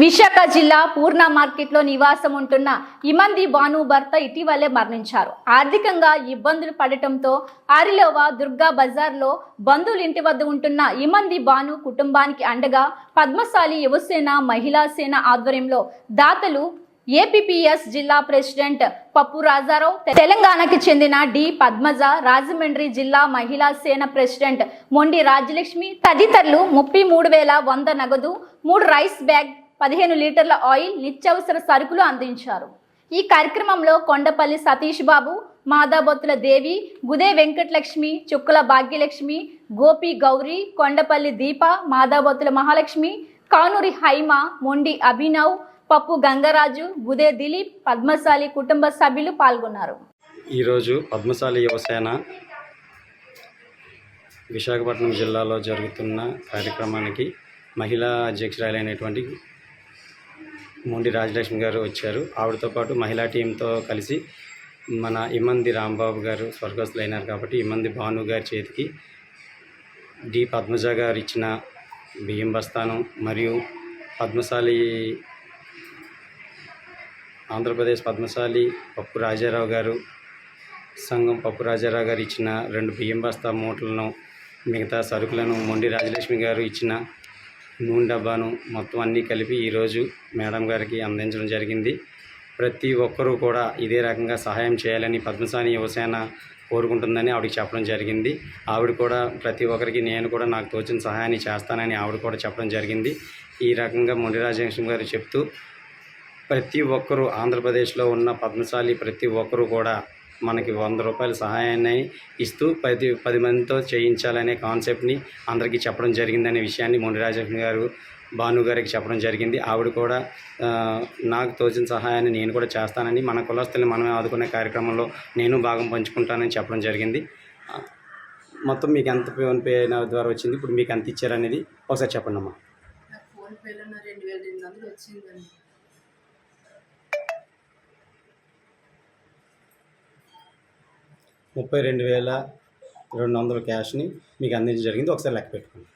విశాఖ జిల్లా పూర్ణ మార్కెట్లో నివాసం ఉంటున్న ఇమంది భాను భర్త ఇటీవలే మరణించారు. ఆర్థికంగా ఇబ్బందులు పడటంతో ఆరిలోవ దుర్గా బజార్లో బంధువుల ఇంటి వద్ద ఉంటున్న ఇమంది భాను కుటుంబానికి అండగా పద్మశాలి యువసేన మహిళా సేన ఆధ్వర్యంలో దాతలు ఏపీపీఎస్ జిల్లా ప్రెసిడెంట్ పప్పు రాజారావు తెలంగాణకి చెందిన డి పద్మజ రాజమండ్రి జిల్లా మహిళా సేన ప్రెసిడెంట్ మొండి రాజలక్ష్మి తదితరులు ముప్పై మూడు వేల వంద నగదు మూడు రైస్ బ్యాగ్ పదిహేను లీటర్ల ఆయిల్ నిత్యావసర సరుకులు అందించారు. ఈ కార్యక్రమంలో కొండపల్లి సతీష్ బాబు మాదాబొత్తుల దేవి గుదే వెంకటలక్ష్మి చుక్కల భాగ్యలక్ష్మి గోపి గౌరీ కొండపల్లి దీప మాదాబొత్తుల మహాలక్ష్మి కానూరి హైమ మొండి అభినవ్ పప్పు గంగరాజు గుదే దిలీప్ పద్మశాలి కుటుంబ సభ్యులు పాల్గొన్నారు. ఈరోజు పద్మశాలి యువసేన విశాఖపట్నం జిల్లాలో జరుగుతున్న కార్యక్రమానికి మహిళా అధ్యక్షురాలైనటువంటి మొండి రాజలక్ష్మి గారు వచ్చారు. ఆవిడతో పాటు మహిళా టీంతో కలిసి మన ఇమ్మంది రాంబాబు గారు స్వర్గస్థులైనారు కాబట్టి ఇమ్మంది భాను గారి చేతికి డి పద్మజ గారు ఇచ్చిన బియ్యం బస్తాను మరియు పద్మశాలి ఆంధ్రప్రదేశ్ పద్మశాలి పప్పు రాజారావు గారు సంఘం పప్పు రాజారావు గారు ఇచ్చిన రెండు బియ్యం బస్తా మూటలను మిగతా సరుకులను మొండి రాజలక్ష్మి గారు ఇచ్చిన నూనె డబ్బాను మొత్తం అన్నీ కలిపి ఈరోజు మేడం గారికి అందించడం జరిగింది. ప్రతి ఒక్కరూ కూడా ఇదే రకంగా సహాయం చేయాలని పద్మసాని యువసేన కోరుకుంటుందని ఆవిడకి చెప్పడం జరిగింది. ఆవిడ కూడా ప్రతి ఒక్కరికి నేను కూడా నాకు తోచిన సహాయాన్ని చేస్తానని ఆవిడ కూడా చెప్పడం జరిగింది. ఈ రకంగా మొండి గారు చెప్తూ ప్రతి ఒక్కరూ ఆంధ్రప్రదేశ్లో ఉన్న పద్మశాలి ప్రతి ఒక్కరూ కూడా మనకి వంద రూపాయల సహాయాన్ని ఇస్తూ పది పది మందితో చేయించాలనే కాన్సెప్ట్ని అందరికీ చెప్పడం జరిగిందనే విషయాన్ని మొండిరాజన్ గారు భాను గారికి చెప్పడం జరిగింది. ఆవిడ కూడా నాకు తోచిన సహాయాన్ని నేను కూడా చేస్తానని మన కులస్తుల్ని మనమే ఆదుకునే కార్యక్రమంలో నేను భాగం పంచుకుంటానని చెప్పడం జరిగింది. మొత్తం మీకు ఎంత ఫోన్పే ద్వారా వచ్చింది? ఇప్పుడు మీకు ఎంత ఇచ్చారనేది ఒకసారి చెప్పండి అమ్మా ఫోన్పేలో రెండు వేల ఎనిమిది వందలు వచ్చిందండి. ముప్పై రెండు వేల రెండు వందల క్యాష్ని మీకు అందించడం జరిగింది. ఒకసారి లెక్క పెట్టుకోండి.